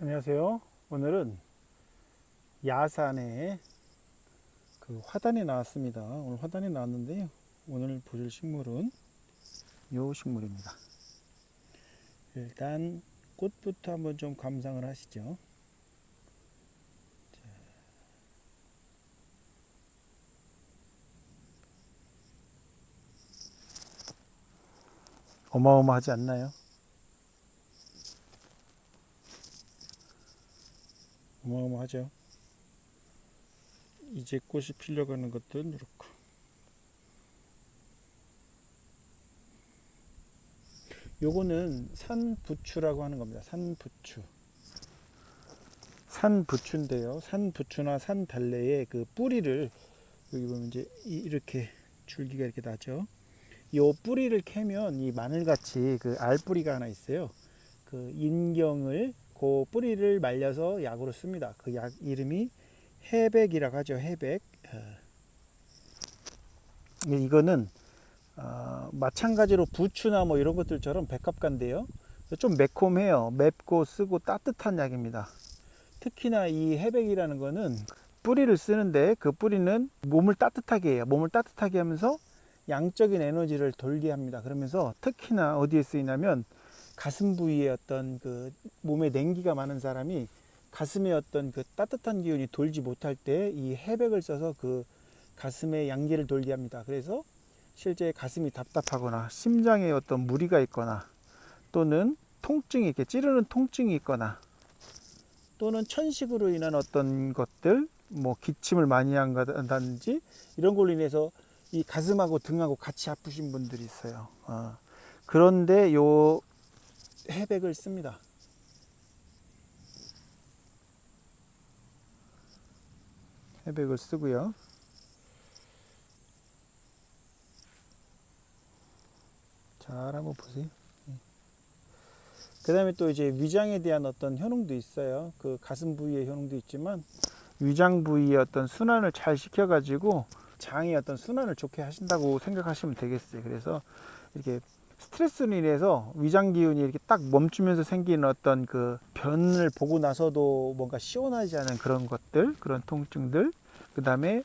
안녕하세요. 오늘은 야산에 그 화단이 나왔습니다. 오늘 화단이 나왔는데요. 오늘 보실 식물은 요 식물입니다. 일단 꽃부터 한번 좀 감상을 하시죠. 자. 어마어마하지 않나요? 어마어마하죠. 이제 꽃이 피려가는 것들은 이렇게. 요거는 산부추라고 하는 겁니다. 산부추. 산부추인데요. 산부추나 산달래의 그 뿌리를 여기 보면 이제 이- 이렇게 줄기가 이렇게 나죠. 요 뿌리를 캐면 이 마늘같이 그 알뿌리가 하나 있어요. 그 인경을 그 뿌리를 말려서 약으로 씁니다. 그 약 이름이 해백이라고 하죠. 해백. 어. 이- 이거는 어, 마찬가지로 부추나 뭐 이런 것들처럼 백합과인데요. 좀 매콤해요. 맵고 쓰고 따뜻한 약입니다. 특히나 이 해백이라는 거는 뿌리를 쓰는데 그 뿌리는 몸을 따뜻하게 해요. 몸을 따뜻하게 하면서 양적인 에너지를 돌게 합니다. 그러면서 특히나 어디에 쓰이냐면 가슴 부위에 어떤 그 몸에 냉기가 많은 사람이 가슴에 어떤 그 따뜻한 기운이 돌지 못할 때 이 해백을 써서 그 가슴에 양기를 돌게 합니다. 그래서 실제 가슴이 답답하거나 심장에 어떤 무리가 있거나 또는 통증이 이렇게 찌르는 통증이 있거나 또는 천식으로 인한 어떤 것들 뭐 기침을 많이 한다든지 이런 걸로 인해서 이 가슴하고 등하고 같이 아프신 분들이 있어요. 어. 그런데 요 해백을 씁니다. 해백을 쓰고요. 잘 한번 보세요. 그 다음에 또 이제 위장에 대한 어떤 효능도 있어요. 그 가슴 부위의 효능도 있지만 위장 부위의 어떤 순환을 잘 시켜가지고 장의 어떤 순환을 좋게 하신다고 생각하시면 되겠어요. 그래서 이렇게 스트레스로 인해서 위장 기운이 이렇게 딱 멈추면서 생기는 어떤 그 변을 보고 나서도 뭔가 시원하지 않은 그런 것들, 그런 통증들, 그 다음에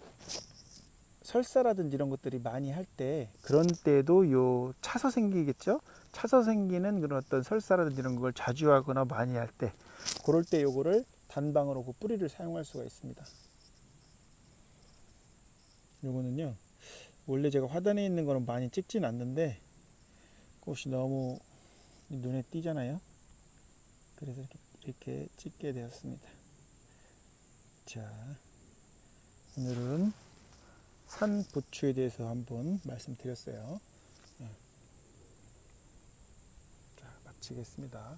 설사라든지 이런 것들이 많이 할 때 그런 때도 요 차서 생기겠죠? 차서 생기는 그런 어떤 설사라든지 이런 걸 자주 하거나 많이 할 때 그럴 때 요거를 단방으로 그 뿌리를 사용할 수가 있습니다. 요거는요 원래 제가 화단에 있는 거는 많이 찍진 않는데 꽃이 너무 눈에 띄잖아요. 그래서 이렇게, 이렇게 찍게 되었습니다. 자 오늘은 산 부추에 대해서 한번 말씀드렸어요. 예. 자, 마치겠습니다.